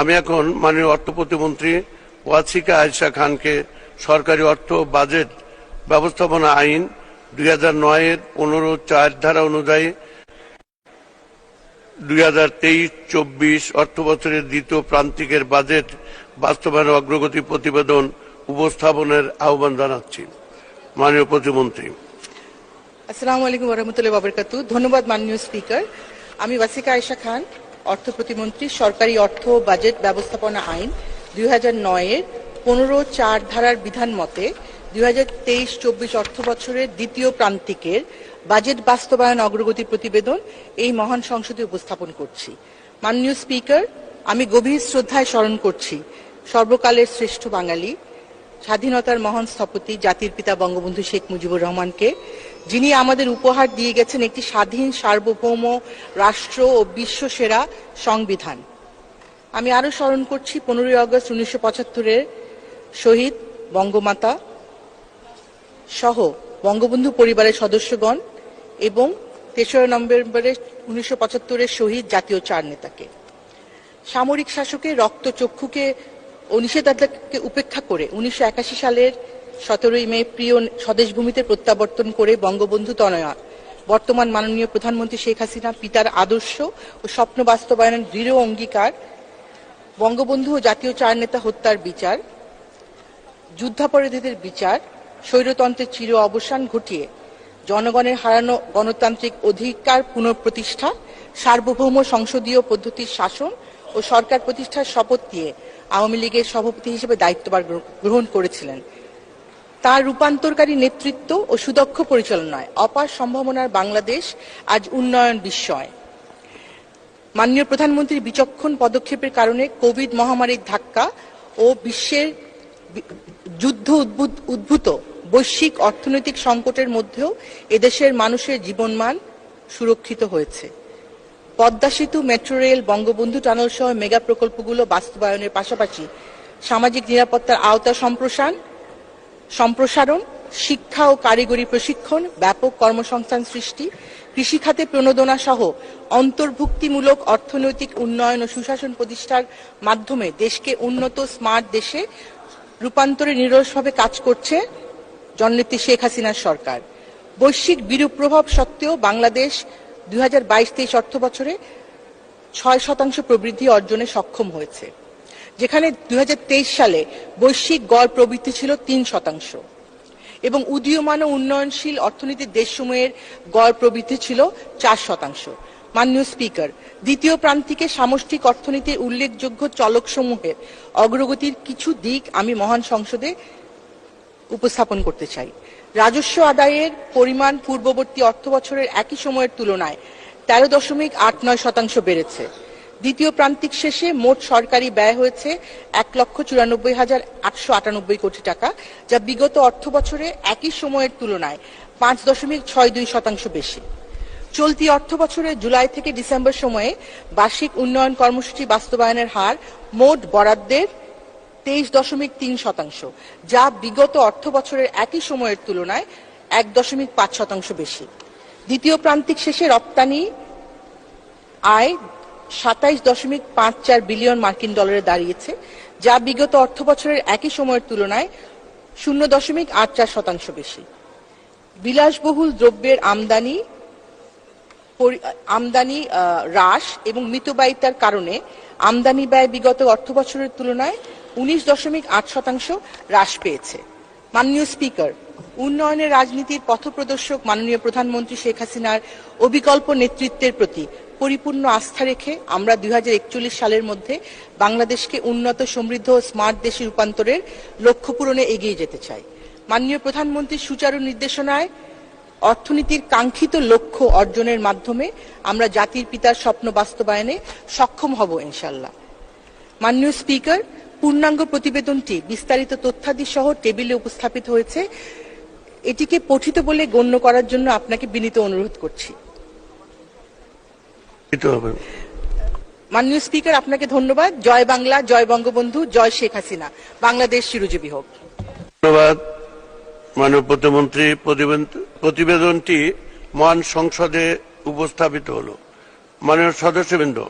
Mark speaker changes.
Speaker 1: আমি এখন মাননীয় অর্থ প্রতিমন্ত্রী ওয়াসিকা আয়সা খানকে সরকারি অর্থ বাজেট ব্যবস্থাপনা আইন দুই হাজার নয়ের পনেরো চার ধারা অনুযায়ী দুই হাজার তেইশ চব্বিশ অর্থ বছরের দ্বিতীয় প্রান্তিকের বাজেট বাস্তবায়নের অগ্রগতি প্রতিবেদন উপস্থাপনের আহ্বান জানাচ্ছি। মাননীয় প্রতিমন্ত্রী।
Speaker 2: আসসালামু আলাইকুম রহমতুল্লাহ বাবরকাতু ধন্যবাদ মাননীয় স্পিকার। আমি ওয়াসিকা আয়েশা খান। অর্থ প্রতিমন্ত্রী, সরকারি অর্থ বাজেট ব্যবস্থাপনা আইন দুই হাজার নয়ের পনেরো চার ধারার বিধান মতে দুই হাজার তেইশ চব্বিশ অর্থ বছরের দ্বিতীয় প্রান্তিকের বাজেট বাস্তবায়ন অগ্রগতি প্রতিবেদন এই মহান সংসদে উপস্থাপন করছি। মাননীয় স্পিকার, আমি গভীর শ্রদ্ধায় স্মরণ করছি সর্বকালের শ্রেষ্ঠ বাঙালি, স্বাধীনতার মহান স্থপতি জাতির পিতা বঙ্গবন্ধু শেখ মুজিবুর রহমানকে যিনি আমাদের উপহার দিয়ে গেছেন একটি স্বাধীন, সার্বভৌম রাষ্ট্র ও বিশ্ব সেরা সংবিধান। আমি আরও স্মরণ করছি, পনেরোই আগস্ট উনিশশো পঁচাত্তরের শহীদ বঙ্গমাতা সহ বঙ্গবন্ধু পরিবারের সদস্যগণ এবং তেসরা নভেম্বরের উনিশশো পঁচাত্তরের শহীদ জাতীয় চার নেতাকে। সামরিক শাসকের রক্তচক্ষুকে ও নিষেধাজ্ঞাকে উপেক্ষা করে উনিশশো একাশি সালের সতেরোই মে প্রিয় স্বদেশ ভূমিতে প্রত্যাবর্তন করে বঙ্গবন্ধু তনয়া। বর্তমান মাননীয় প্রধানমন্ত্রী শেখ হাসিনা পিতার আদর্শ ও স্বপ্ন বাস্তবায়নের দৃঢ় অঙ্গীকার, বঙ্গবন্ধু ও জাতীয় চার নেতা হত্যার বিচার, যুদ্ধাপরাধীদের বিচার, স্বৈরতন্ত্রের চির অবসান ঘটিয়ে জনগণের হারানো গণতান্ত্রিক অধিকার পুনঃপ্রতিষ্ঠা, সার্বভৌম সংসদীয় পদ্ধতির শাসন ও সরকার প্রতিষ্ঠার শপথ দিয়ে আওয়ামী লীগের সভাপতি হিসেবে দায়িত্বভার গ্রহণ করেছিলেন। তার রূপান্তরকারী নেতৃত্ব ও সুদক্ষ পরিচালনায় অপার সম্ভাবনার বাংলাদেশ আজ উন্নয়ন বিস্ময়। মাননীয় প্রধানমন্ত্রীর বিচক্ষণ পদক্ষেপের কারণে কোভিড মহামারীর ধাক্কা ও বিশ্বের যুদ্ধ উদ্ভূত- বৈশ্বিক অর্থনৈতিক সংকটের মধ্যেও এদেশের মানুষের জীবনমান সুরক্ষিত হয়েছে। পদ্মা সেতু, মেট্রো রেল, বঙ্গবন্ধু টানেল সহ মেগা প্রকল্পগুলো বাস্তবায়নের পাশাপাশি সামাজিক নিরাপত্তার আওতা সম্প্রসারণ সম্প্রসারণ, শিক্ষা ও কারিগরি প্রশিক্ষণ, ব্যাপক কর্মসংস্থান সৃষ্টি, কৃষিখাতে প্রণোদনা সহ অন্তর্ভুক্তিমূলক অর্থনৈতিক উন্নয়ন ও সুশাসন প্রতিষ্ঠার মাধ্যমে দেশকে উন্নত, স্মার্ট দেশে রূপান্তরে নিরসভাবে কাজ করছে জননেত্রী শেখ হাসিনার সরকার। বৈশ্বিক বিরূপ প্রভাব সত্ত্বেও বাংলাদেশ দুই হাজার বাইশ তেইশ অর্থ বছরে ছয় শতাংশ প্রবৃদ্ধি অর্জনে সক্ষম হয়েছে। যেখানে দুই হাজার তেইশ সালে বৈশ্বিক গড় প্রবৃদ্ধি ছিল তিন শতাংশ এবং উদীয়মান উন্নয়নশীল অর্থনীতির দেশসমূহের গড় প্রবৃদ্ধি ছিল চার শতাংশ। মাননীয় স্পিকার, দ্বিতীয় প্রান্তিকে সামষ্টিক অর্থনীতির উল্লেখযোগ্য চলকসমূহের অগ্রগতির কিছু দিক আমি মহান সংসদে উপস্থাপন করতে চাই। রাজস্ব আদায়ের পরিমাণ পূর্ববর্তী অর্থ বছরের একই সময়ের তুলনায় তেরো দশমিক আট নয় শতাংশ বেড়েছে। দ্বিতীয় প্রান্তিক শেষে মোট সরকারি ব্যয় হয়েছে এক লক্ষ চুরানব্বই হাজার আটশো আটানব্বই কোটি টাকা, যা বিগত অর্থ বছরে একই সময়ের তুলনায় পাঁচ দশমিক ছয় দুই শতাংশ বেশি। চলতি অর্থ বছরে জুলাই থেকে ডিসেম্বর সময়ে বার্ষিক উন্নয়ন কর্মসূচি বাস্তবায়নের হার মোট বরাদ্দের তেইশ দশমিক তিন শতাংশ, যা বিগত অর্থ বছরের একই সময়ের তুলনায় এক দশমিক পাঁচ শতাংশ বেশি। দ্বিতীয় প্রান্তিক শেষে রপ্তানি আয় সাতাইশ দশমিক পাঁচ চার বিলিয়ন মার্কিন ডলারে দাঁড়িয়েছে, যা বিগত অর্থ বছরের একই সময়ের তুলনায় শূন্য দশমিক আট চার শতাংশ বেশি। বিলাসবহুল দ্রব্যের আমদানি আমদানি হ্রাস এবং মিতব্যয়িতার কারণে আমদানি ব্যয় বিগত অর্থ বছরের তুলনায় উনিশ দশমিক আট শতাংশ হ্রাস পেয়েছে। মাননীয় স্পিকার উন্নয়নের রাজনীতির পথপ্রদর্শক মাননীয় প্রধানমন্ত্রী শেখ হাসিনার অবিকল্প নেতৃত্বের প্রতি পরিপূর্ণ আস্থা রেখে আমরা দুই হাজার একচল্লিশ সালের মধ্যে বাংলাদেশকে উন্নত, সমৃদ্ধ ও স্মার্ট দেশে রূপান্তরের লক্ষ্য পূরণে এগিয়ে যেতে চাই। মাননীয় প্রধানমন্ত্রীর সুচারু নির্দেশনায় অর্থনীতির কাঙ্ক্ষিত লক্ষ্য অর্জনের মাধ্যমে আমরা জাতির পিতার স্বপ্ন বাস্তবায়নে সক্ষম হব ইনশাল্লাহ মাননীয় স্পিকার, পূর্ণাঙ্গ প্রতিবেদনটি বিস্তারিত তথ্যাদি সহ টেবিলে উপস্থাপিত হয়েছে এটিকে পঠিত বলে গণ্য করার জন্য আপনাকে বিনীত অনুরোধ করছি। মাননীয় স্পিকার আপনাকে ধন্যবাদ। জয় বাংলা জয় বঙ্গবন্ধু জয় শেখ হাসিনা। বাংলাদেশ চিরজীবী হোক।
Speaker 1: ধন্যবাদ। মাননীয় প্রতিমন্ত্রী প্রতিবেদন- প্রতিবেদনটি মহান সংসদে উপস্থাপিত হলো। মাননীয় সদস্যবৃন্দ